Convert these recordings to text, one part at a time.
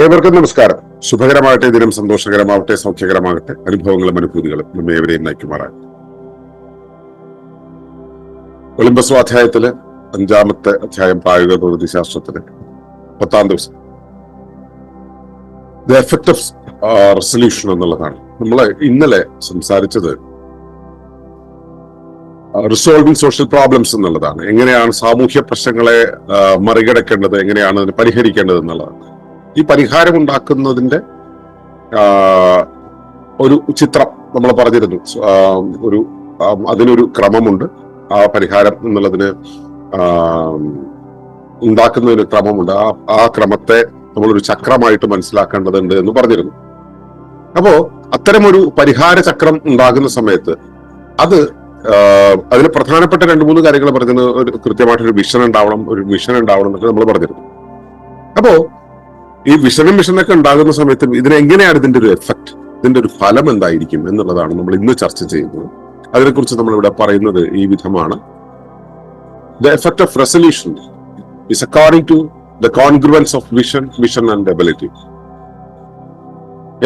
ഏവർക്കും നമസ്കാരം. ശുഭകരമാകട്ടെ ദിനം സന്തോഷകരമാവട്ടെ സൗഖ്യകരമാകട്ടെ. അനുഭവങ്ങളും അനുഭൂതികളും നമ്മെ ഏവരെയും നയിക്കുമാറാകട്ടെ. ഒളിമ്പസ് സ്വാധ്യായത്തിൽ അഞ്ചാമത്തെ അധ്യായം പ്രായോഗിക പ്രകൃതി ശാസ്ത്രത്തിന് പത്താം ദിവസം. ദ എഫക്ട് ഓഫ് റെസൊല്യൂഷൻ എന്നുള്ളതാണ്. നമ്മൾ ഇന്നലെ സംസാരിച്ചത് റിസോൾവിംഗ് സോഷ്യൽ പ്രോബ്ലംസ് എന്നുള്ളതാണ്. എങ്ങനെയാണ് സാമൂഹ്യ പ്രശ്നങ്ങളെ മറികടക്കേണ്ടത് എങ്ങനെയാണ് അതിനെ പരിഹരിക്കേണ്ടത് എന്നുള്ളതാണ്. ഈ പരിഹാരം ഉണ്ടാക്കുന്നതിന്റെ ഒരു ചിത്രം നമ്മൾ പറഞ്ഞിരുന്നു. ഒരു അതിനൊരു ക്രമമുണ്ട്. ആ പരിഹാരം എന്നുള്ളതിന് ഉണ്ടാക്കുന്നതിന് ക്രമമുണ്ട്. ആ ആ ക്രമത്തെ നമ്മളൊരു ചക്രമായിട്ട് മനസ്സിലാക്കേണ്ടതുണ്ട് എന്ന് പറഞ്ഞിരുന്നു. അപ്പോ അത്തരമൊരു പരിഹാര ചക്രം ഉണ്ടാകുന്ന സമയത്ത് അത് അതിന് പ്രധാനപ്പെട്ട രണ്ട് മൂന്ന് കാര്യങ്ങൾ പറഞ്ഞത് ഒരു കൃത്യമായിട്ടൊരു മിഷൻ ഉണ്ടാവണം ഒരു മിഷൻ ഉണ്ടാവണം എന്നൊക്കെ നമ്മൾ പറഞ്ഞിരുന്നു. അപ്പോ ഈ വിഷനും മിഷനൊക്കെ ഉണ്ടാകുന്ന സമയത്ത് ഇതിനെങ്ങനെയാണ് ഇതിന്റെ ഒരു എഫക്ട് ഇതിന്റെ ഒരു ഫലം എന്തായിരിക്കും എന്നുള്ളതാണ് നമ്മൾ ഇന്ന് ചർച്ച ചെയ്യുന്നത്. അതിനെക്കുറിച്ച് നമ്മൾ ഇവിടെ പറയുന്നത് ഈ വിധമാണ്. The effect of resolution is according to the congruence of vision mission and ability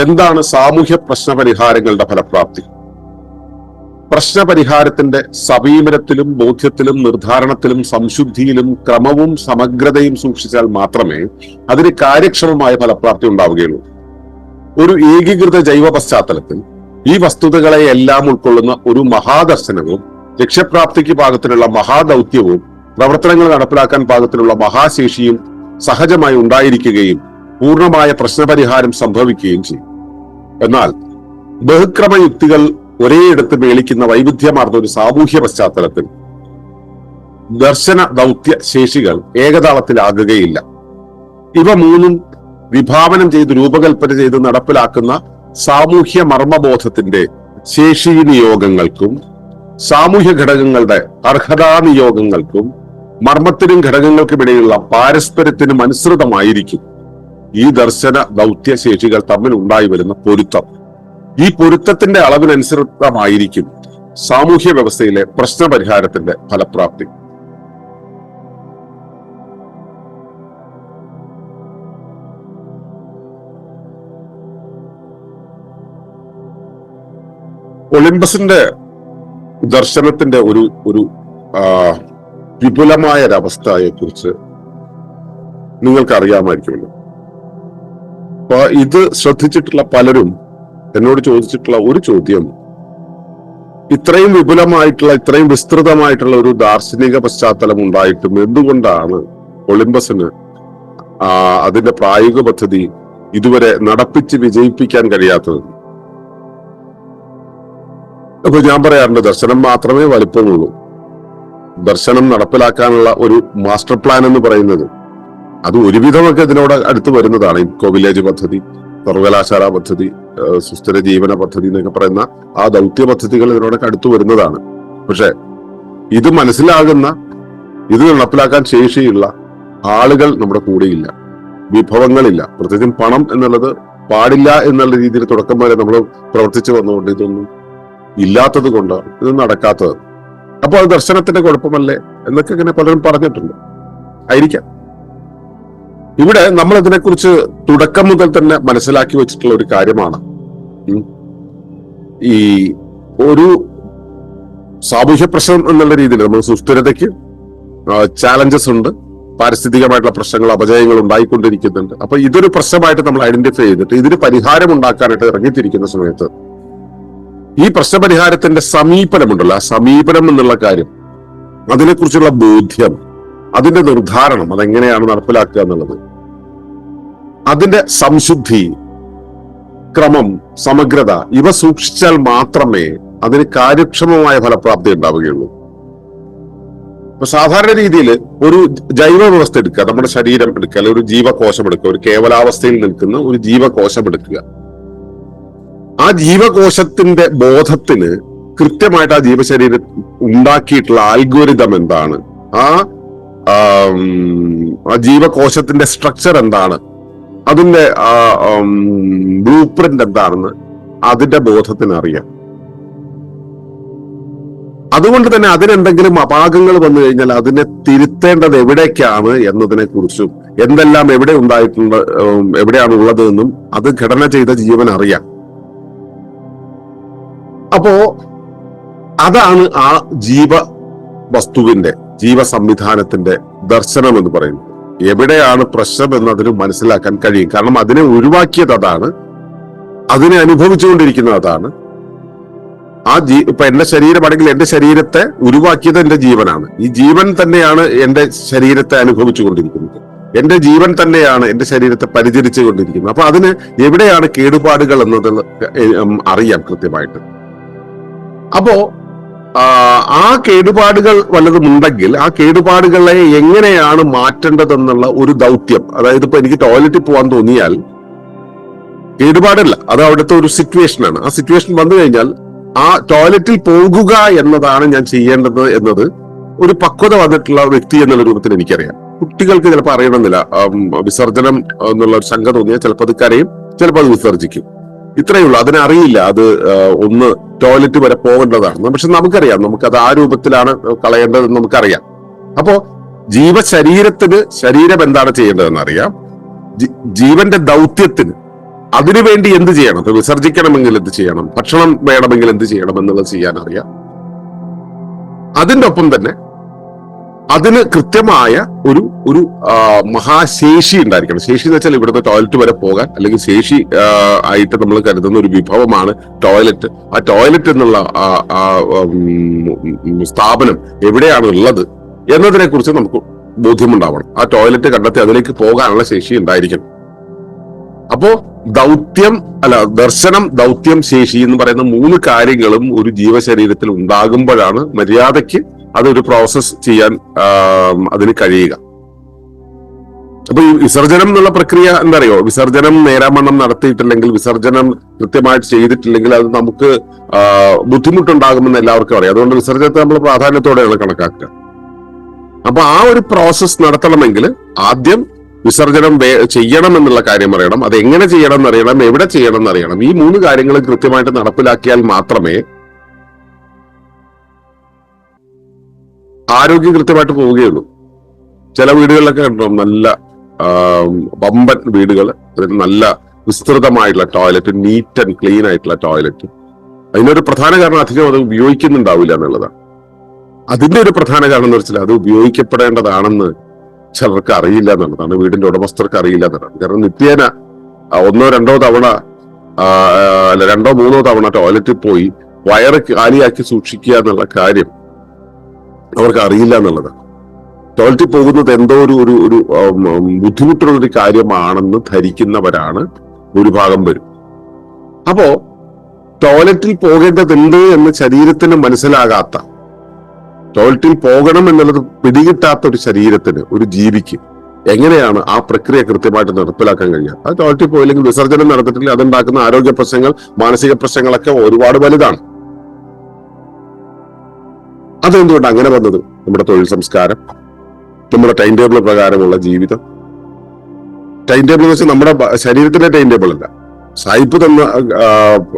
എന്താണ് സാമൂഹ്യ പ്രശ്ന പരിഹാരങ്ങളുടെ ഫലപ്രാപ്തി? പ്രശ്നപരിഹാരത്തിന്റെ സമീപനത്തിലും ബോധ്യത്തിലും നിർദ്ധാരണത്തിലും സംശുദ്ധിയിലും ക്രമവും സമഗ്രതയും സൂക്ഷിച്ചാൽ മാത്രമേ അതിന് കാര്യക്ഷമമായ ഫലപ്രാപ്തി ഉണ്ടാവുകയുള്ളൂ. ഒരു ഏകീകൃത ജൈവ പശ്ചാത്തലത്തിൽ ഈ വസ്തുതകളെ എല്ലാം ഉൾക്കൊള്ളുന്ന ഒരു മഹാദർശനവും ലക്ഷ്യപ്രാപ്തിക്ക് പാകത്തിലുള്ള മഹാദൗത്യവും പ്രവർത്തനങ്ങൾ നടപ്പിലാക്കാൻ പാകത്തിലുള്ള മഹാശേഷിയും സഹജമായി ഉണ്ടായിരിക്കുകയും പൂർണമായ പ്രശ്നപരിഹാരം സംഭവിക്കുകയും ചെയ്യും. എന്നാൽ ബഹുക്രമ യുക്തികൾ ഒരേയിടത്ത് മേളിക്കുന്ന വൈവിധ്യമാർന്ന ഒരു സാമൂഹ്യ പശ്ചാത്തലത്തിൽ ദർശന ദൗത്യ ശേഷികൾ ഏകതാളത്തിലാകുകയില്ല. ഇവ മൂന്നും വിഭാവനം ചെയ്ത് രൂപകൽപ്പന ചെയ്ത് നടപ്പിലാക്കുന്ന സാമൂഹ്യ മർമ്മബോധത്തിന്റെ ശേഷി നിയോഗങ്ങൾക്കും സാമൂഹ്യ ഘടകങ്ങളുടെ അർഹതാ നിയോഗങ്ങൾക്കും മർമ്മത്തിനും ഘടകങ്ങൾക്കുമിടയിലുള്ള പാരസ്പര്യത്തിനും അനുസൃതമായിരിക്കും ഈ ദർശന ദൗത്യ ശേഷികൾ തമ്മിൽ ഉണ്ടായി വരുന്ന പൊരുത്തം. ഈ പൊരുത്തത്തിന്റെ അളവിനനുസൃതമായിരിക്കും സാമൂഹ്യ വ്യവസ്ഥയിലെ പ്രശ്നപരിഹാരത്തിന്റെ ഫലപ്രാപ്തി. ഒളിമ്പസിന്റെ ദർശനത്തിന്റെ ഒരു ഒരു വിപുലമായ ഒരവസ്ഥയെ കുറിച്ച് നിങ്ങൾക്ക് അറിയാമായിരിക്കുമല്ലോ അപ്പൊ ഇത് ശ്രദ്ധിച്ചിട്ടുള്ള പലരും എന്നോട് ചോദിച്ചിട്ടുള്ള ഒരു ചോദ്യം. ഇത്രയും വിപുലമായിട്ടുള്ള ഇത്രയും വിസ്തൃതമായിട്ടുള്ള ഒരു ദാർശനിക പശ്ചാത്തലം ഉണ്ടായിട്ടും എന്തുകൊണ്ടാണ് ഒളിമ്പസിന് അതിന്റെ പ്രായോഗിക പദ്ധതി ഇതുവരെ നടപ്പിച്ച് വിജയിപ്പിക്കാൻ കഴിയാത്തത്? അപ്പൊ ഞാൻ പറയാറുണ്ട് ദർശനം മാത്രമേ വലിപ്പമുള്ളൂ. ദർശനം നടപ്പിലാക്കാനുള്ള ഒരു മാസ്റ്റർ പ്ലാൻ എന്ന് പറയുന്നത് അത് ഒരുവിധമൊക്കെ ഇതിനോട് അടുത്ത് വരുന്നതാണ് ഇക്കോ വില്ലേജ് പദ്ധതി. സർവകലാശാല പദ്ധതി സുസ്ഥിര ജീവന പദ്ധതി എന്നൊക്കെ പറയുന്ന ആ ദൗത്യ പദ്ധതികൾ ഇതിനോടൊക്കെ അടുത്ത് വരുന്നതാണ്. പക്ഷെ ഇത് മനസ്സിലാകുന്ന ഇത് നടപ്പിലാക്കാൻ ശേഷിയുള്ള ആളുകൾ നമ്മുടെ കൂടെയില്ല. വിഭവങ്ങളില്ല. പ്രത്യേകിച്ചും പണം എന്നുള്ളത് പാടില്ല എന്നുള്ള രീതിയിൽ തുടക്കം വരെ നമ്മൾ പ്രവർത്തിച്ചു വന്നുകൊണ്ട് ഇതൊന്നും ഇല്ലാത്തത് കൊണ്ടാണ് ഇത് നടക്കാത്തത്. അപ്പോൾ അത് ദർശനത്തിന്റെ കുഴപ്പമല്ലേ എന്നൊക്കെ ഇങ്ങനെ പലരും പറഞ്ഞിട്ടുണ്ട്. ആയിരിക്കാം. ഇവിടെ നമ്മൾ ഇതിനെക്കുറിച്ച് തുടക്കം മുതൽ തന്നെ മനസ്സിലാക്കി വെച്ചിട്ടുള്ള ഒരു കാര്യമാണ്. ഈ ഒരു സാമൂഹ്യ പ്രശ്നം എന്നുള്ള രീതിയിൽ നമ്മൾ സുസ്ഥിരതയ്ക്ക് ചാലഞ്ചസ് ഉണ്ട്. പാരിസ്ഥിതികമായിട്ടുള്ള പ്രശ്നങ്ങൾ അപജയങ്ങൾ ഉണ്ടായിക്കൊണ്ടിരിക്കുന്നുണ്ട്. അപ്പൊ ഇതൊരു പ്രശ്നമായിട്ട് നമ്മൾ ഐഡന്റിഫൈ ചെയ്തിട്ട് ഇതിന് പരിഹാരം ഉണ്ടാക്കാനായിട്ട് ഇറങ്ങിത്തിരിക്കുന്ന സമയത്ത് ഈ പ്രശ്നപരിഹാരത്തിന്റെ സമീപനമുണ്ടല്ലോ. ആ സമീപനം എന്നുള്ള കാര്യം അതിനെക്കുറിച്ചുള്ള ബോധ്യം അതിന്റെ നിർദ്ധാരണം അതെങ്ങനെയാണ് നടപ്പിലാക്കുക എന്നുള്ളത്. അതിന്റെ സംശുദ്ധി ക്രമം സമഗ്രത ഇവ സൂക്ഷിച്ചാൽ മാത്രമേ അതിന് കാര്യക്ഷമമായ ഫലപ്രാപ്തി ഉണ്ടാവുകയുള്ളൂ. ഇപ്പൊ സാധാരണ രീതിയിൽ ഒരു ജൈവ വ്യവസ്ഥ എടുക്കുക നമ്മുടെ ശരീരം എടുക്കുക അല്ലെങ്കിൽ ഒരു ജീവകോശം എടുക്കുക ഒരു കേവലാവസ്ഥയിൽ നിൽക്കുന്ന ഒരു ജീവകോശം എടുക്കുക. ആ ജീവകോശത്തിന്റെ ബോധത്തിന് കൃത്യമായിട്ട് ആ ജീവശരീരം ഉണ്ടാക്കിയിട്ടുള്ള ആൽഗോരിതം എന്താണ്? ആ ജീവകോശത്തിന്റെ സ്ട്രക്ചർ എന്താണ്? അതിന്റെ ബ്ലൂ പ്രിന്റ് എന്താണെന്ന് അതിന്റെ ബോധത്തിന് അറിയാം അതുകൊണ്ട് തന്നെ അതിനെന്തെങ്കിലും അപാകങ്ങൾ വന്നു കഴിഞ്ഞാൽ അതിനെ തിരുത്തേണ്ടത് എവിടേക്കാണ് എന്നതിനെ കുറിച്ചും എന്തെല്ലാം എവിടെ ഉണ്ടായിട്ടുണ്ട് എവിടെയാണ് ഉള്ളത് എന്നും അത് ഘടന ചെയ്ത ജീവൻ അറിയാം. അപ്പോ അതാണ് ആ ജീവ വസ്തുവിന്റെ ജീവ സംവിധാനത്തിന്റെ ദർശനം എന്ന് പറയുന്നത് എവിടെയാണ് പ്രശ്നം എന്നതിന് മനസ്സിലാക്കാൻ കഴിയും. കാരണം അതിനെ ഒഴിവാക്കിയത് അതാണ്. അതിനെ അനുഭവിച്ചുകൊണ്ടിരിക്കുന്നത് അതാണ്. ആ ജീ ഇപ്പൊ എന്റെ ശരീരമാണെങ്കിൽ എന്റെ ശരീരത്തെ ഉരുവാക്കിയത് എന്റെ ജീവനാണ്. ഈ ജീവൻ തന്നെയാണ് എന്റെ ശരീരത്തെ അനുഭവിച്ചു കൊണ്ടിരിക്കുന്നത് എന്റെ ജീവൻ തന്നെയാണ് എന്റെ ശരീരത്തെ പരിചരിച്ചു കൊണ്ടിരിക്കുന്നത് അപ്പൊ അതിന് എവിടെയാണ് കേടുപാടുകൾ എന്നത് അറിയാം കൃത്യമായിട്ട്. അപ്പോ ആ, ആ കേടുപാടുകൾ വല്ലതും ഉണ്ടെങ്കിൽ ആ കേടുപാടുകളെ എങ്ങനെയാണ് മാറ്റേണ്ടതെന്നുള്ള ഒരു ദൗത്യം അതായത് ഇപ്പൊ എനിക്ക് ടോയ്ലറ്റിൽ പോകാൻ തോന്നിയാൽ കേടുപാടല്ല അത് അവിടുത്തെ ഒരു സിറ്റുവേഷൻ ആണ് ആ സിറ്റുവേഷൻ വന്നു കഴിഞ്ഞാൽ ആ ടോയ്ലറ്റിൽ പോകുക എന്നതാണ് ഞാൻ ചെയ്യേണ്ടത് എന്നത് ഒരു പക്വത വന്നിട്ടുള്ള വ്യക്തി എന്നുള്ള രൂപത്തിൽ എനിക്കറിയാം. കുട്ടികൾക്ക് ചിലപ്പോൾ അറിയണമെന്നില്ല. വിസർജനം എന്നുള്ള ഒരു ശങ്ക തോന്നിയാൽ ചിലപ്പോൾ അത് കരയും ചിലപ്പോൾ അത് വിസർജിക്കും. ഇത്രയേ ഉള്ളൂ. അതിനറിയില്ല അത് ഒന്ന് ടോയ്ലറ്റ് വരെ പോകേണ്ടതാണ് പക്ഷെ നമുക്കറിയാം. നമുക്ക് അത് ആ രൂപത്തിലാണ് കളയേണ്ടതെന്ന് നമുക്കറിയാം. അപ്പോ ജീവശരീരത്തിന് ശരീരം എന്താണ് ചെയ്യേണ്ടതെന്ന് അറിയാം ജീവന്റെ ദൗത്യത്തിന് അതിനുവേണ്ടി എന്ത് ചെയ്യണം? വിസർജിക്കണമെങ്കിൽ എന്ത് ചെയ്യണം? ഭക്ഷണം വേണമെങ്കിൽ എന്ത് ചെയ്യണം? എന്നുള്ളത് ചെയ്യാൻ അറിയാം അതിന്റെ ഒപ്പം തന്നെ അതിന് കൃത്യമായ ഒരു ഒരു മഹാശേഷി ഉണ്ടായിരിക്കണം. ശേഷി എന്ന് വെച്ചാൽ ഇവിടുത്തെ ടോയ്ലറ്റ് വരെ പോകാൻ അല്ലെങ്കിൽ ശേഷി ആയിട്ട് നമ്മൾ കരുതുന്ന ഒരു വിഭവമാണ് ടോയ്ലറ്റ് ആ ടോയ്ലറ്റ് എന്നുള്ള സ്ഥാപനം എവിടെയാണ് ഉള്ളത് എന്നതിനെ കുറിച്ച് നമുക്ക് ബോധ്യമുണ്ടാവണം. ആ ടോയ്ലറ്റ് കണ്ടെത്തി അതിലേക്ക് പോകാനുള്ള ശേഷി ഉണ്ടായിരിക്കണം. അപ്പോ ദൗത്യം അല്ല ദർശനം ദൗത്യം ശേഷി എന്ന് പറയുന്ന മൂന്ന് കാര്യങ്ങളും ഒരു ജീവശരീരത്തിൽ ഉണ്ടാകുമ്പോഴാണ് മര്യാദയ്ക്ക് അതൊരു പ്രോസസ് ചെയ്യാൻ അതിന് കഴിയുക. അപ്പൊ ഈ വിസർജനം എന്നുള്ള പ്രക്രിയ എന്താ അറിയോ വിസർജനം നേരാമണ്ണം നടത്തിയിട്ടില്ലെങ്കിൽ വിസർജനം കൃത്യമായിട്ട് ചെയ്തിട്ടില്ലെങ്കിൽ അത് നമുക്ക് ബുദ്ധിമുട്ടുണ്ടാകുമെന്ന് എല്ലാവർക്കും അറിയാം. അതുകൊണ്ട് വിസർജനത്തെ നമ്മൾ പ്രാധാന്യത്തോടെയാണ് കണക്കാക്കുക. അപ്പൊ ആ ഒരു പ്രോസസ് നടത്തണമെങ്കിൽ ആദ്യം വിസർജനം ചെയ്യണം എന്നുള്ള കാര്യം അറിയണം. അത് എങ്ങനെ ചെയ്യണം എന്നറിയണം എവിടെ ചെയ്യണം എന്നറിയണം. ഈ മൂന്ന് കാര്യങ്ങൾ കൃത്യമായിട്ട് നടപ്പിലാക്കിയാൽ മാത്രമേ ആരോഗ്യം കൃത്യമായിട്ട് പോവുകയുള്ളൂ. ചില വീടുകളിലൊക്കെ കണ്ടോ നല്ല ബമ്പൻ വീടുകൾ അതായത് നല്ല വിസ്തൃതമായിട്ടുള്ള ടോയ്ലറ്റ് നീറ്റ് ആൻഡ് ക്ലീൻ ആയിട്ടുള്ള ടോയ്ലറ്റ് അതിനൊരു പ്രധാന കാരണം അധികം അത് ഉപയോഗിക്കുന്നുണ്ടാവില്ല എന്നുള്ളതാണ്. അതിന്റെ ഒരു പ്രധാന കാരണം എന്ന് വെച്ചാൽ അത് ഉപയോഗിക്കപ്പെടേണ്ടതാണെന്ന് ചിലർക്ക് അറിയില്ല എന്നുള്ളതാണ്. വീടിന്റെ ഉടമസ്ഥർക്ക് അറിയില്ല എന്നുള്ളതാണ്. കാരണം നിത്യേന ഒന്നോ രണ്ടോ തവണ അല്ല രണ്ടോ മൂന്നോ തവണ ടോയ്ലറ്റിൽ പോയി വയറ് കാലിയാക്കി സൂക്ഷിക്കുക എന്നുള്ള കാര്യം അവർക്ക് അറിയില്ല എന്നുള്ളതാണ് ടോയ്ലറ്റിൽ പോകുന്നത് എന്തോ ഒരു ഒരു ഒരു ബുദ്ധിമുട്ടുള്ളൊരു കാര്യമാണെന്ന് ധരിക്കുന്നവരാണ് ഭൂരിഭാഗം വരും അപ്പോ ടോയ്ലറ്റിൽ പോകേണ്ടതുണ്ട് എന്ന് ശരീരത്തിന് മനസ്സിലാകാത്ത ടോയ്ലറ്റിൽ പോകണം എന്നുള്ളത് പിടികിട്ടാത്ത ഒരു ശരീരത്തിന് ഒരു ജീവിക്ക് എങ്ങനെയാണ് ആ പ്രക്രിയ കൃത്യമായിട്ട് നടപ്പിലാക്കാൻ കഴിയുക? ആ ടോയ്ലറ്റിൽ പോയില്ലെങ്കിൽ വിസർജനം നടത്തിയിട്ടില്ല അതുണ്ടാക്കുന്ന ആരോഗ്യ പ്രശ്നങ്ങൾ മാനസിക പ്രശ്നങ്ങളൊക്കെ ഒരുപാട് വലുതാണ്. അതെന്തുകൊണ്ട് അങ്ങനെ വന്നത്? നമ്മുടെ തൊഴിൽ സംസ്കാരം നമ്മുടെ ടൈം ടേബിൾ പ്രകാരമുള്ള ജീവിതം. ടൈം ടേബിൾ എന്ന് വെച്ചാൽ നമ്മുടെ ശരീരത്തിന്റെ ടൈം ടേബിൾ അല്ല. സായിപ്പ് തന്ന ആ,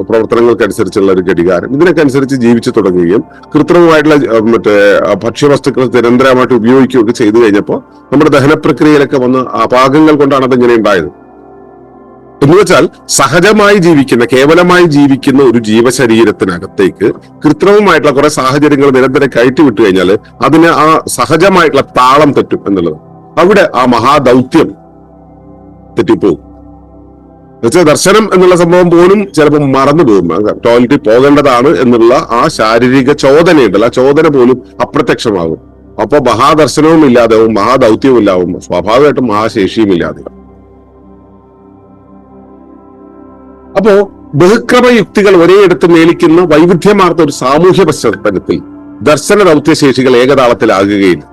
പ്രവർത്തനങ്ങൾക്കനുസരിച്ചുള്ള ഒരു ഘടികാരം. ഇതിനൊക്കെ അനുസരിച്ച് ജീവിച്ചു തുടങ്ങുകയും കൃത്രിമമായിട്ടുള്ള ആ, മറ്റേ ആ, ഭക്ഷ്യവസ്തുക്കൾ നിരന്തരമായിട്ട് ഉപയോഗിക്കുകയൊക്കെ ചെയ്തു കഴിഞ്ഞപ്പോൾ നമ്മുടെ ദഹന പ്രക്രിയയിലൊക്കെ വന്ന് പാകങ്ങൾ കൊണ്ടാണ് അതെങ്ങനെ ഉണ്ടായത്. എന്ന് വെച്ചാൽ സഹജമായി ജീവിക്കുന്ന കേവലമായി ജീവിക്കുന്ന ഒരു ജീവശരീരത്തിനകത്തേക്ക് കൃത്രിമമായിട്ടുള്ള കുറെ സാഹചര്യങ്ങൾ നിരന്തരം കയറ്റി വിട്ടു കഴിഞ്ഞാൽ അതിന് ആ സഹജമായിട്ടുള്ള താളം തെറ്റും എന്നുള്ളത്. അവിടെ ആ മഹാദൗത്യം തെറ്റിപ്പോകും എന്നുവെച്ചാൽ ദർശനം എന്നുള്ള സംഭവം പോലും ചിലപ്പോൾ മറന്നു പോകും. ടോയ്ലറ്റിൽ പോകേണ്ടതാണ് എന്നുള്ള ആ ശാരീരിക ചോദനയുണ്ടല്ലോ. ആ ചോദന പോലും അപ്രത്യക്ഷമാകും. അപ്പോൾ മഹാദർശനവും ഇല്ലാതെ മഹാദൗത്യവും ഇല്ലാവും സ്വാഭാവികമായിട്ടും മഹാശേഷിയും ഇല്ലാതെ അപ്പോ ബഹുക്രമ യുക്തികൾ ഒരേയിടത്ത് മേലിക്കുന്ന വൈവിധ്യമാർന്ന ഒരു സാമൂഹ്യ പശ്ചാത്തലത്തിൽ ദർശന ദൗത്യശേഷികൾ ഏകതാളത്തിലാകുകയില്ല.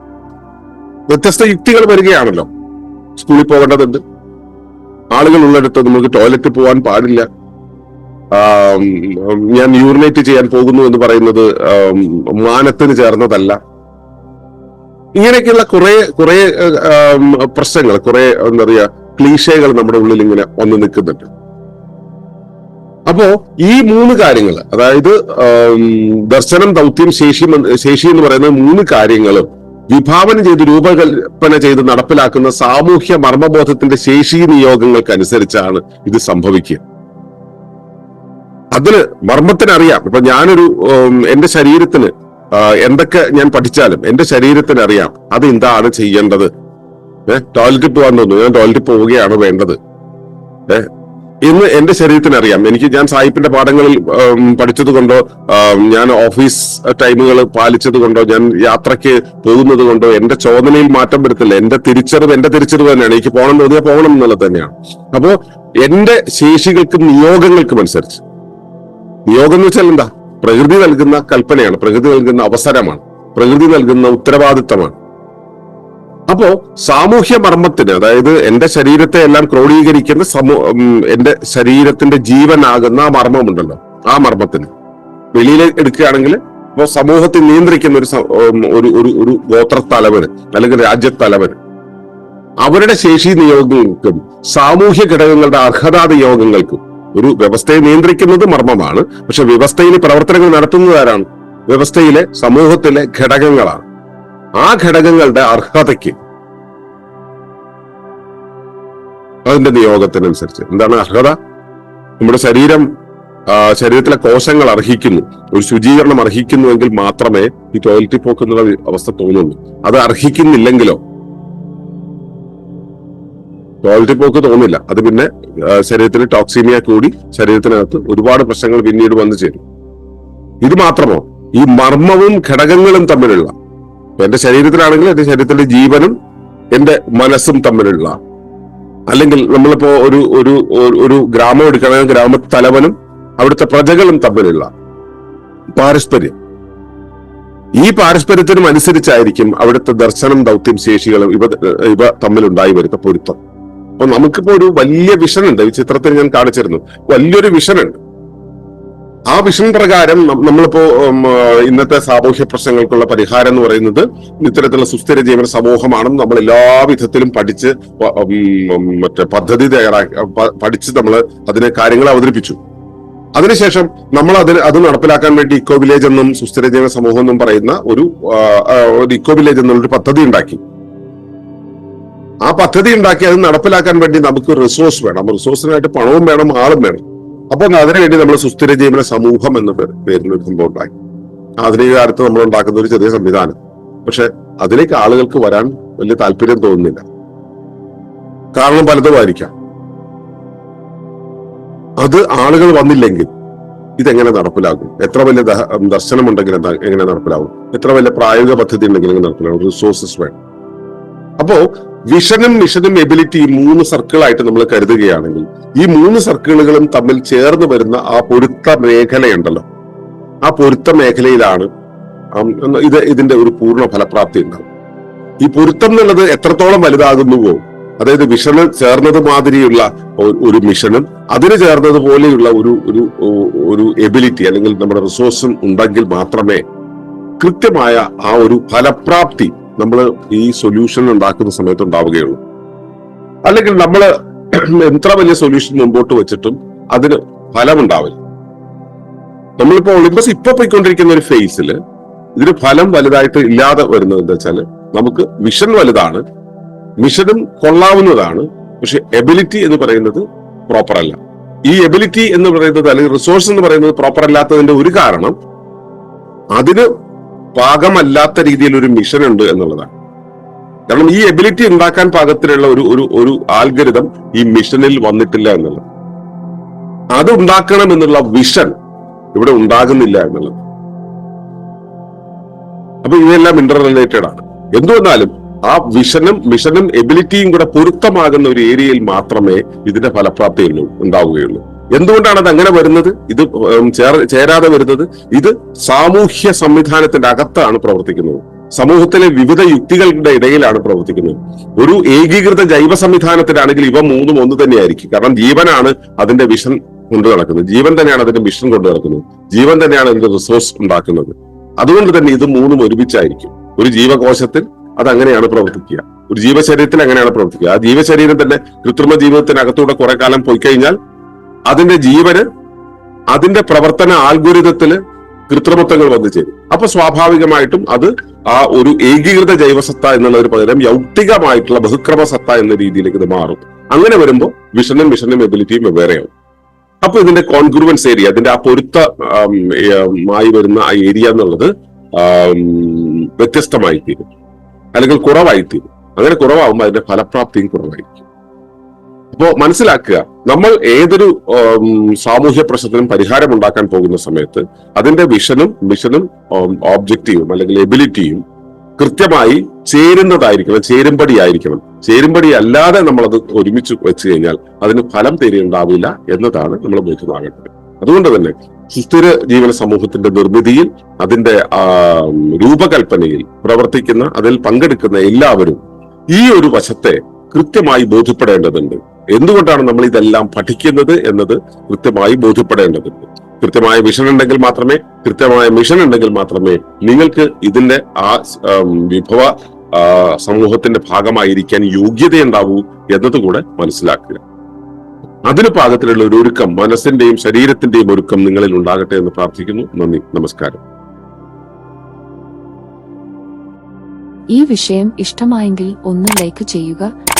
വ്യത്യസ്ത യുക്തികൾ വരികയാണല്ലോ. സ്കൂളിൽ പോകേണ്ടതുണ്ട്. ആളുകൾ ഉള്ളിടത്ത് നമുക്ക് ടോയ്ലറ്റ് പോകാൻ പാടില്ല. ഞാൻ യൂറിനേറ്റ് ചെയ്യാൻ പോകുന്നു എന്ന് പറയുന്നത് മാനത്തിന് ചേർന്നതല്ല. ഇങ്ങനെയൊക്കെയുള്ള കുറെ കുറെ പ്രശ്നങ്ങൾ കുറെ എന്താ പറയാ ക്ലീശകൾ നമ്മുടെ ഉള്ളിൽ ഇങ്ങനെ വന്ന് നിൽക്കുന്നുണ്ട്. അപ്പോ ഈ മൂന്ന് കാര്യങ്ങൾ അതായത് ദർശനം ദൗത്യം ശേഷി ശേഷി എന്ന് പറയുന്ന മൂന്ന് കാര്യങ്ങളും വിഭാവനം ചെയ്ത് രൂപകൽപ്പന ചെയ്ത് നടപ്പിലാക്കുന്ന സാമൂഹ്യ മർമ്മബോധത്തിന്റെ ശേഷി നിയോഗങ്ങൾക്കനുസരിച്ചാണ് ഇത് സംഭവിക്കുക. അതിന് മർമ്മത്തിനറിയാം. ഇപ്പൊ ഞാനൊരു എന്റെ ശരീരത്തിന് എന്തൊക്കെ ഞാൻ പഠിച്ചാലും എന്റെ ശരീരത്തിന് അറിയാം അത് എന്താണ് ചെയ്യേണ്ടത്. ഏഹ് ടോയ്ലറ്റിൽ പോകാൻ തോന്നുന്നു. ഞാൻ ടോയ്ലറ്റിൽ പോവുകയാണ് വേണ്ടത്. ഏഹ് ഇന്ന് എന്റെ ശരീരത്തിന് അറിയാം എനിക്ക് ഞാൻ സായിപ്പിന്റെ പാഠങ്ങളിൽ പഠിച്ചത് കൊണ്ടോ ഞാൻ ഓഫീസ് ടൈമുകൾ പാലിച്ചത് കൊണ്ടോ ഞാൻ യാത്രയ്ക്ക് പോകുന്നത് കൊണ്ടോ എന്റെ ചോദനയിൽ മാറ്റം വരുത്തില്ല. എന്റെ തിരിച്ചറിവ് എന്റെ തിരിച്ചറിവ് തന്നെയാണ്. എനിക്ക് പോകണം തോന്നിയാൽ പോകണം എന്നുള്ളത് തന്നെയാണ്. അപ്പോ എന്റെ ശേഷികൾക്കും നിയോഗങ്ങൾക്കും അനുസരിച്ച്. നിയോഗം എന്ന് വെച്ചാൽ എന്താ? പ്രകൃതി നൽകുന്ന കൽപ്പനയാണ്. പ്രകൃതി നൽകുന്ന അവസരമാണ്. പ്രകൃതി നൽകുന്ന ഉത്തരവാദിത്തമാണ്. അപ്പോ സാമൂഹ്യ മർമ്മത്തിന് അതായത് എന്റെ ശരീരത്തെ എല്ലാം ക്രോഡീകരിക്കുന്ന സമൂ എന്റെ ശരീരത്തിന്റെ ജീവനാകുന്ന ആ മർമ്മമുണ്ടല്ലോ ആ മർമ്മത്തിന്. വെളിയിൽ എടുക്കുകയാണെങ്കിൽ ഇപ്പോ സമൂഹത്തെ നിയന്ത്രിക്കുന്ന ഒരു ഒരു ഒരു ഒരു ഗോത്രത്തലവന് അല്ലെങ്കിൽ രാജ്യത്തലവന് അവരുടെ ശേഷി നിയോഗങ്ങൾക്കും സാമൂഹ്യ ഘടകങ്ങളുടെ അർഹതാ നിയോഗങ്ങൾക്കും ഒരു വ്യവസ്ഥയെ നിയന്ത്രിക്കുന്നത് മർമ്മമാണ്. പക്ഷെ വ്യവസ്ഥയിലെ പ്രവർത്തനങ്ങൾ നടത്തുന്നത് ആരാണ് വ്യവസ്ഥയിലെ സമൂഹത്തിലെ ഘടകങ്ങളാണ്. ആ ഘടകങ്ങളുടെ അർഹതയ്ക്ക്. അതിന്റെ നിയോഗത്തിനനുസരിച്ച്. എന്താണ് അർഹത? നമ്മുടെ ശരീരം ശരീരത്തിലെ കോശങ്ങൾ അർഹിക്കുന്നു. ഒരു ശുചീകരണം അർഹിക്കുന്നുവെങ്കിൽ മാത്രമേ ഈ ടോയ്ലറ്റിൽ പോക്കുന്നുള്ള അവസ്ഥ തോന്നുള്ളൂ. അത് അർഹിക്കുന്നില്ലെങ്കിലോ? ടോയ്ലറ്റിൽ പോക്ക് തോന്നില്ല. അത് പിന്നെ ശരീരത്തിന് ടോക്സീമിയ കൂടി ശരീരത്തിനകത്ത് ഒരുപാട് പ്രശ്നങ്ങൾ പിന്നീട് വന്നു ചേരും. ഇത് മാത്രമോ? ഈ മർമ്മവും ഘടകങ്ങളും തമ്മിലുള്ള എന്റെ ശരീരത്തിലാണെങ്കിൽ എന്റെ ശരീരത്തിന്റെ ജീവനും എന്റെ മനസ്സും തമ്മിലുള്ള അല്ലെങ്കിൽ നമ്മളിപ്പോ ഒരു ഒരു ഒരു- ഗ്രാമം എടുക്കണമെങ്കിൽ ഗ്രാമ തലവനും അവിടുത്തെ പ്രജകളും തമ്മിലുള്ള പാരസ്പര്യം. ഈ പാരസ്പര്യത്തിനും അനുസരിച്ചായിരിക്കും അവിടുത്തെ ദർശനം ദൗത്യം ശേഷികളും ഇവ ഇവ തമ്മിൽ ഉണ്ടായി വരുന്ന പൊരുത്തം. അപ്പൊ നമുക്കിപ്പോ ഒരു വലിയ വിഷനുണ്ട് ഈ ചിത്രത്തിൽ ഞാൻ കാണിച്ചിരുന്നു. വലിയൊരു വിഷനുണ്ട് ആ വിഷൻ പ്രകാരം നമ്മളിപ്പോ ഇന്നത്തെ സാമൂഹ്യ പ്രശ്നങ്ങൾക്കുള്ള പരിഹാരം എന്ന് പറയുന്നത് ഇത്തരത്തിലുള്ള സുസ്ഥിര ജീവന സമൂഹമാണെന്ന് നമ്മൾ എല്ലാ വിധത്തിലും പഠിച്ച് മറ്റേ പദ്ധതി തയ്യാറാക്കി പഠിച്ച് നമ്മൾ അതിനെ കാര്യങ്ങൾ അവതരിപ്പിച്ചു. അതിനുശേഷം നമ്മൾ അതിന് അത് നടപ്പിലാക്കാൻ വേണ്ടി ഇക്കോ വില്ലേജ് എന്നും സുസ്ഥിര ജീവന സമൂഹം എന്നും പറയുന്ന ഒരു ഇക്കോ വില്ലേജ് എന്നുള്ളൊരു പദ്ധതി ഉണ്ടാക്കി. ആ പദ്ധതി ഉണ്ടാക്കി അത് നടപ്പിലാക്കാൻ വേണ്ടി നമുക്ക് റിസോഴ്സ് വേണം. റിസോഴ്സിനായിട്ട് പണവും വേണം ആളും വേണം. അപ്പൊ അതിനുവേണ്ടി നമ്മൾ സുസ്ഥിര ജീവന സമൂഹം എന്ന പേര് പേരിൽ ഒരു സംഭവം ഉണ്ടാക്കി ആധുനിക കാലത്ത് നമ്മൾ ഉണ്ടാക്കുന്ന ഒരു ചെറിയ സംവിധാനം. പക്ഷെ അതിലേക്ക് ആളുകൾക്ക് വരാൻ വലിയ താല്പര്യം തോന്നുന്നില്ല. കാരണം പലതുമായിരിക്കാം. അത് ആളുകൾ വന്നില്ലെങ്കിൽ ഇതെങ്ങനെ നടപ്പിലാകും? എത്ര വലിയ ദർശനമുണ്ടെങ്കിൽ എങ്ങനെ നടപ്പിലാകും? എത്ര വലിയ പ്രായോഗിക പദ്ധതി ഉണ്ടെങ്കിൽ എങ്ങനെ നടപ്പിലാകും? റിസോഴ്സസ് വേണം. അപ്പോ വിഷനും മിഷനും എബിലിറ്റി മൂന്ന് സർക്കിളായിട്ട് നമ്മൾ കരുതുകയാണെങ്കിൽ ഈ മൂന്ന് സർക്കിളുകളും തമ്മിൽ ചേർന്ന് വരുന്ന ആ പൊരുത്ത മേഖലയുണ്ടല്ലോ. ആ പൊരുത്ത മേഖലയിലാണ് ഇത് ഇതിന്റെ ഒരു പൂർണ ഫലപ്രാപ്തി ഉണ്ടാവും ഈ പൊരുത്തം എന്നുള്ളത് എത്രത്തോളം വലുതാകുന്നുവോ അതായത് വിഷന് ചേർന്നത് മാതിരിയുള്ള ഒരു മിഷനും അതിന് ചേർന്നത് പോലെയുള്ള ഒരു ഒരു ഒരു എബിലിറ്റി അല്ലെങ്കിൽ നമ്മുടെ റിസോഴ്സും ഉണ്ടെങ്കിൽ മാത്രമേ കൃത്യമായ ആ ഒരു ഫലപ്രാപ്തി നമ്മൾ ഈ സൊല്യൂഷൻ ഉണ്ടാക്കുന്ന സമയത്ത് ഉണ്ടാവുകയുള്ളൂ. അല്ലെങ്കിൽ നമ്മൾ എത്ര വലിയ സൊല്യൂഷൻ മുമ്പോട്ട് വെച്ചിട്ടും അതിന് ഫലം ഫലമുണ്ടാവില്ല. നമ്മളിപ്പോ ഒളിമ്പസ് ഇപ്പൊ പോയിക്കൊണ്ടിരിക്കുന്ന ഒരു ഫേസിൽ ഇതിന് ഫലം വലുതായിട്ട് ഇല്ലാതെ വരുന്നത് എന്താ വെച്ചാൽ നമുക്ക് വിഷൻ വലുതാണ് മിഷനും കൊള്ളാവുന്നതാണ് പക്ഷെ എബിലിറ്റി എന്ന് പറയുന്നത് പ്രോപ്പർ അല്ല. ഈ എബിലിറ്റി എന്ന് പറയുന്നത് അല്ലെങ്കിൽ റിസോഴ്സ് എന്ന് പറയുന്നത് പ്രോപ്പർ അല്ലാത്തതിന്റെ ഒരു കാരണം അതിന് പാകമല്ലാത്ത രീതിയിൽ ഒരു മിഷൻ ഉണ്ട് എന്നുള്ളതാണ്. കാരണം ഈ എബിലിറ്റി ഉണ്ടാക്കാൻ പാകത്തിലുള്ള ഒരു ഒരു ഒരു ആൽഗരിതം ഈ മിഷനിൽ വന്നിട്ടില്ല എന്നുള്ളത്. അത് ഉണ്ടാക്കണം എന്നുള്ള വിഷൻ ഇവിടെ ഉണ്ടാകുന്നില്ല എന്നുള്ളത്. അപ്പൊ ഇതെല്ലാം ഇന്റർ റിലേറ്റഡ് ആണ്. എന്തുവന്നാലും ആ വിഷനും മിഷനും എബിലിറ്റിയും കൂടെ പൊരുത്തമാകുന്ന ഒരു ഏരിയയിൽ മാത്രമേ ഇതിന്റെ ഫലപ്രാപ്തി ഉള്ളൂ ഉണ്ടാവുകയുള്ളൂ. എന്തുകൊണ്ടാണ് അത് അങ്ങനെ വരുന്നത്? ഇത് ചേരാതെ വരുന്നത്? ഇത് സാമൂഹ്യ സംവിധാനത്തിന്റെ അകത്താണ് പ്രവർത്തിക്കുന്നത്. സമൂഹത്തിലെ വിവിധ യുക്തികളുടെ ഇടയിലാണ് പ്രവർത്തിക്കുന്നത്. ഒരു ഏകീകൃത ജൈവ സംവിധാനത്തിലാണെങ്കിൽ ഇവ മൂന്നും ഒന്ന് തന്നെയായിരിക്കും. കാരണം ജീവനാണ് അതിന്റെ വിഷൻ കൊണ്ടു നടക്കുന്നത്. ജീവൻ തന്നെയാണ് അതിന്റെ മിഷൻ കൊണ്ടു നടക്കുന്നത്. ജീവൻ തന്നെയാണ് അതിന്റെ റിസോഴ്സ് ഉണ്ടാക്കുന്നത്. അതുകൊണ്ട് തന്നെ ഇത് മൂന്നും ഒരുമിച്ചായിരിക്കും. ഒരു ജീവകോശത്തിൽ അത് അങ്ങനെയാണ് പ്രവർത്തിക്കുക. ഒരു ജീവശരീരത്തിൽ അങ്ങനെയാണ് പ്രവർത്തിക്കുക. ആ ജീവശരീരം തന്നെ കൃത്രിമ ജീവിതത്തിനകത്തൂടെ കുറെ കാലം പോയി കഴിഞ്ഞാൽ അതിന്റെ ജീവന് അതിന്റെ പ്രവർത്തന ആൽഗുരിതത്തിൽ കൃത്രിമത്വങ്ങൾ വന്നു ചേരും. അപ്പൊ സ്വാഭാവികമായിട്ടും അത് ആ ഒരു ഏകീകൃത ജൈവസത്ത എന്നുള്ളതിന് പകരം യൗക്തികമായിട്ടുള്ള ബഹുക്രമ സത്ത എന്ന രീതിയിലേക്ക് ഇത് മാറും. അങ്ങനെ വരുമ്പോൾ വിഷനും മിഷനും എബിലിറ്റിയും വെവ്വേറെയാവും അപ്പൊ ഇതിന്റെ കോൺഗ്രുവൻസ് ഏരിയ അതിന്റെ ആ പൊരുത്ത ആയി വരുന്ന ആ ഏരിയ എന്നുള്ളത് വ്യത്യസ്തമായി തീരും അല്ലെങ്കിൽ കുറവായി തീരും അങ്ങനെ കുറവാകുമ്പോൾ അതിന്റെ ഫലപ്രാപ്തിയും കുറവായിരിക്കും. അപ്പോ മനസ്സിലാക്കുക നമ്മൾ ഏതൊരു സാമൂഹ്യ പ്രശ്നത്തിനും പരിഹാരം ഉണ്ടാക്കാൻ പോകുന്ന സമയത്ത് അതിന്റെ വിഷനും മിഷനും ഓബ്ജക്റ്റീവും അല്ലെങ്കിൽ എബിലിറ്റിയും കൃത്യമായി ചേരുന്നതായിരിക്കണം ആയിരിക്കണം ചേരുംപടി അല്ലാതെ നമ്മൾ അത് ഒരുമിച്ച് വെച്ച് കഴിഞ്ഞാൽ അതിന് ഫലം തരിയുണ്ടാവില്ല എന്നതാണ് നമ്മൾ ബോധ്യമാകേണ്ടത്. അതുകൊണ്ട് തന്നെ സുസ്ഥിര ജീവന സമൂഹത്തിന്റെ നിർമ്മിതിയിൽ അതിന്റെ രൂപകൽപ്പനയിൽ പ്രവർത്തിക്കുന്ന അതിൽ പങ്കെടുക്കുന്ന എല്ലാവരും ഈ ഒരു വശത്തെ കൃത്യമായി ബോധ്യപ്പെടേണ്ടതുണ്ട്. എന്തുകൊണ്ടാണ് നമ്മൾ ഇതെല്ലാം പഠിക്കുന്നത് എന്നത് കൃത്യമായി ബോധ്യപ്പെടേണ്ടതുണ്ട്. കൃത്യമായ മിഷൻ ഉണ്ടെങ്കിൽ മാത്രമേ കൃത്യമായ മിഷൻ ഉണ്ടെങ്കിൽ മാത്രമേ നിങ്ങൾക്ക് ഇതിന്റെ ആ വിഭവ സമൂഹത്തിന്റെ ഭാഗമായിരിക്കാൻ യോഗ്യതയുണ്ടാവൂ എന്നതുകൂടെ മനസ്സിലാക്കുക. അതിന് പാകത്തിലുള്ള ഒരു ഒരുക്കം മനസ്സിന്റെയും ശരീരത്തിന്റെയും ഒരുക്കം നിങ്ങളിൽ ഉണ്ടാകട്ടെ എന്ന് പ്രാർത്ഥിക്കുന്നു. നന്ദി നമസ്കാരം. ഈ വിഷയം ഇഷ്ടമായെങ്കിൽ ഒന്ന് ലൈക്ക് ചെയ്യുക